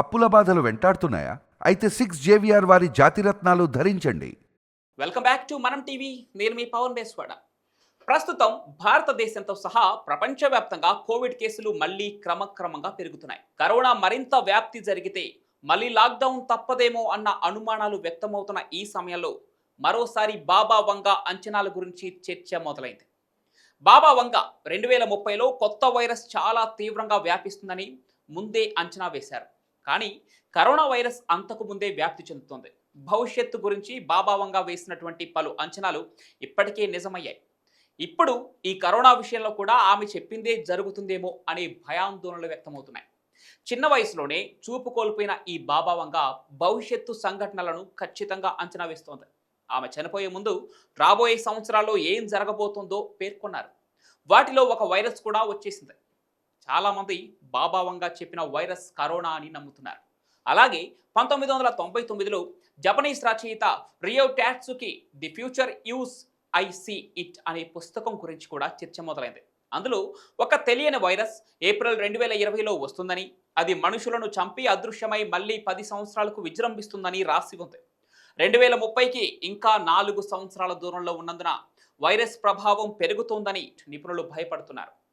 అప్పుల బాధలు వెంటాడుతున్నాయా? అయితే సిక్స్ జేవిఆర్ వారి జాతిరత్నాలు ధరించండి. Welcome back to Manam TV నేను మీ పవన్ బేస్వాడ. ప్రస్తుతం భారతదేశంతో సహా ప్రపంచవ్యాప్తంగా కోవిడ్ కేసులు మళ్ళీ క్రమక్రమంగా పెరుగుతున్నాయి. కరోనా మరింత వ్యాప్తి జరిగితే మళ్ళీ లాక్డౌన్ తప్పదేమో అన్న అనుమానాలు వ్యక్తమవుతున్న ఈ సమయంలో మరోసారి బాబా వంగ అంచనాల గురించి చర్చ మొదలైంది. బాబా వంగ రెండు వేల ముప్పైలో కొత్త వైరస్ చాలా తీవ్రంగా వ్యాపిస్తుందని ముందే అంచనా వేశారు. కానీ కరోనా వైరస్ అంతకు ముందే వ్యాప్తి చెందుతోంది. భవిష్యత్తు గురించి బాబావంగా వేసినటువంటి పలు అంచనాలు ఇప్పటికే నిజమయ్యాయి. ఇప్పుడు ఈ కరోనా విషయంలో కూడా ఆమె చెప్పిందే జరుగుతుందేమో అనే భయాందోళనలు వ్యక్తమవుతున్నాయి. చిన్న వయసులోనే చూపు కోల్పోయిన ఈ బాబావంగా భవిష్యత్తు సంఘటనలను ఖచ్చితంగా అంచనా వేస్తోంది. ఆమె చనిపోయే ముందు రాబోయే సంవత్సరాల్లో ఏం జరగబోతుందో పేర్కొన్నారు. వాటిలో ఒక వైరస్ కూడా వచ్చేసింది. చాలామంది బాబావంగా చెప్పిన వైరస్ కరోనా అని నమ్ముతున్నారు. అలాగే పంతొమ్మిది వందల తొంభై తొమ్మిదిలో జపనీస్ రచయిత Ryo Tatsuki the future use I see it అనే పుస్తకం గురించి కూడా చర్చ మొదలైంది. అందులో ఒక తెలియని వైరస్ ఏప్రిల్ రెండు వేల ఇరవైలో వస్తుందని అది మనుషులను చంపి అదృశ్యమై మళ్ళీ పది సంవత్సరాలకు విజృంభిస్తుందని రాసి ఉంది. రెండు వేల ముప్పైకి ఇంకా నాలుగు సంవత్సరాల దూరంలో ఉన్నందున వైరస్ ప్రభావం పెరుగుతోందని నిపుణులు భయపడుతున్నారు.